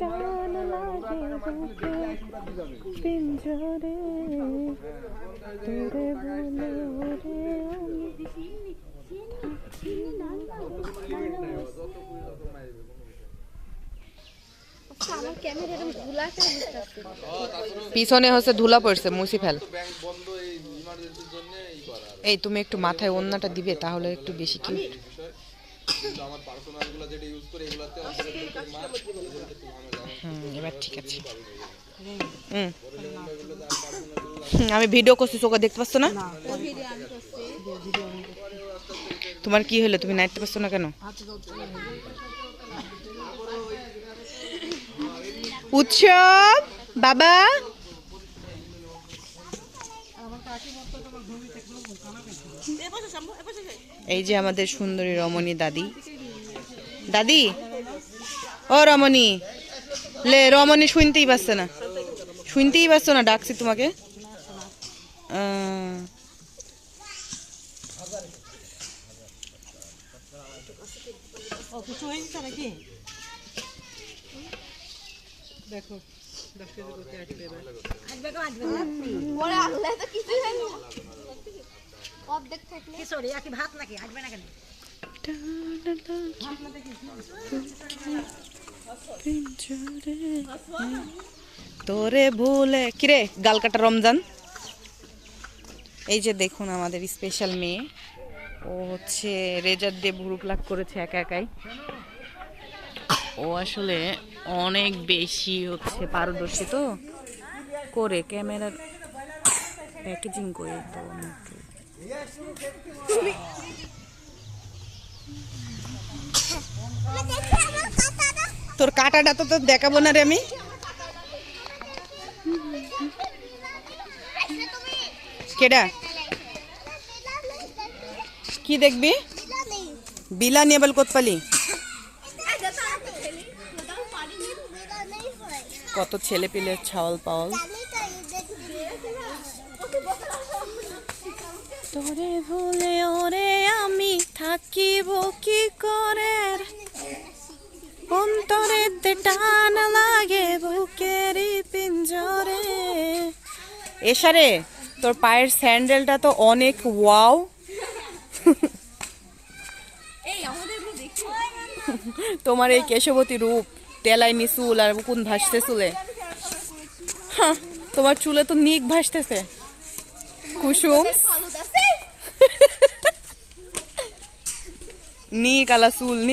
টান লাগে বুকে পিঞ্জরে তোরে বলে ওরে পিছনে হচ্ছে ধুলা পড়ছে মুসি ফেল। এই তুমি একটু মাথায় ওন্নাটা দিবে, তাহলে একটু বেশি হুম এবার ঠিক আছে। হুম। হুম, আমি ভিডিও করছি চোখে দেখতে পাচ্ছ না? তোমার কি হলো? তুমি নাইতে পারছ না কেন? উৎসব বাবা। এই যে আমাদের সুন্দরী রমণী দাদি। দাদি? ও রমণী। লে, রমণী শুনতেই পারছে না। শুনতেই পারছ না, ডাকছি তোমাকে। তোরে ভুলে কিরে, গাল কাটা রমজান? এই যে দেখুন আমাদের স্পেশাল মেয়ে। ও হচ্ছে রেজার দিয়ে ভুরু প্লাক করেছে একা একাই। ও আসলে অনেক বেশি হচ্ছে পারদর্শী তো। করে ক্যামেরার প্যাকেজিং করে তো তোর কাটাটা তো তোর দেখাবো না রে আমি। কেডা? কি দেখবি? বিলা নিয়ে বল কোতপালি? কত ছেলে পিলে ছাওয়াল পাওয়াল। তোরে ভুলে ওরে আমি থাকিব কি করে? অন্তরেতে টান লাগে বুকেরই পিঞ্জরে। এসারে তোর পায়ের স্যান্ডেলটা তো অনেক ওয়াও। তোমার এই কেশবতী রূপ। তেলাইনি চুল আর কোন ভাসতে চুলে? হ্যাঁ তোমার চুলে তো নিক ভাসতেছে। কুসুম। নিক আলা চুল